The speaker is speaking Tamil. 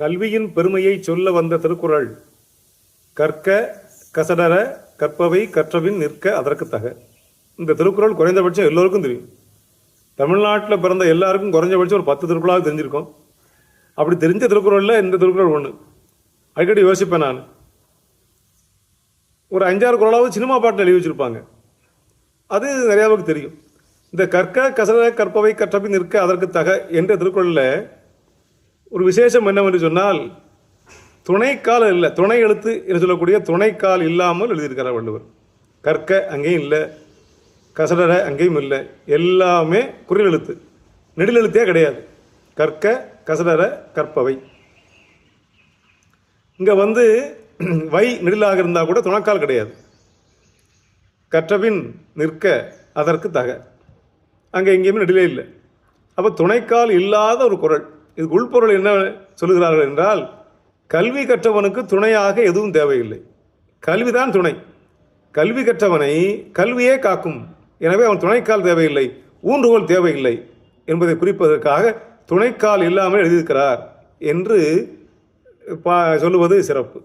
கல்வியின் பெருமையை சொல்ல வந்த திருக்குறள் கற்க கசடர கற்பவை கற்றபின் நிற்க அதற்கு தக. இந்த திருக்குறள் குறைந்தபட்சம் எல்லோருக்கும் தெரியும். தமிழ்நாட்டில் பிறந்த எல்லாருக்கும் குறைஞ்சபட்சம் ஒரு பத்து திருக்குறளாக தெரிஞ்சிருக்கோம். அப்படி தெரிஞ்ச திருக்குறளில் இந்த திருக்குறள் ஒன்று அடிக்கடி யோசிப்பேன் நான். ஒரு அஞ்சாறு குரலாவது சினிமா பாட்டில் எழுதி வச்சுருப்பாங்க. அது நிறையா பேருக்கு தெரியும். இந்த கற்க கசட கற்பவை கற்றபின் நிற்க அதற்கு தக என்ற திருக்குறளில் ஒரு விசேஷம் என்னவென்று சொன்னால் துணைக்கால் இல்லை துணை எழுத்து என்று சொல்லக்கூடிய துணைக்கால் இல்லாமல் எழுதியிருக்கிறார் வள்ளுவர். கற்க அங்கேயும் இல்லை கசடர அங்கேயும் இல்லை எல்லாமே குரல் எழுத்து. நெடில் எழுத்தே கிடையாது. கற்க கசடர கற்பவை. இங்கே வந்து வை நெடிலாக இருந்தால் கூட துணைக்கால் கிடையாது. கற்றபின் நிற்க அதற்கு தக. அங்கே எங்கேயுமே நெடிலே இல்லை. அப்போ துணைக்கால் இல்லாத ஒரு குரல். இது உள்பொருள் என்ன சொல்லுகிறார்கள் என்றால் கல்வி கற்றவனுக்கு துணையாக எதுவும் தேவையில்லை. கல்விதான் துணை. கல்வி கற்றவனை கல்வியே காக்கும். எனவே அவன் துணைக்கால் தேவையில்லை ஊன்றுகோல் தேவையில்லை என்பதை குறிப்பதற்காக துணைக்கால் இல்லாமல் எழுதியிருக்கிறார் என்று பா சொல்லுவது சிறப்பு.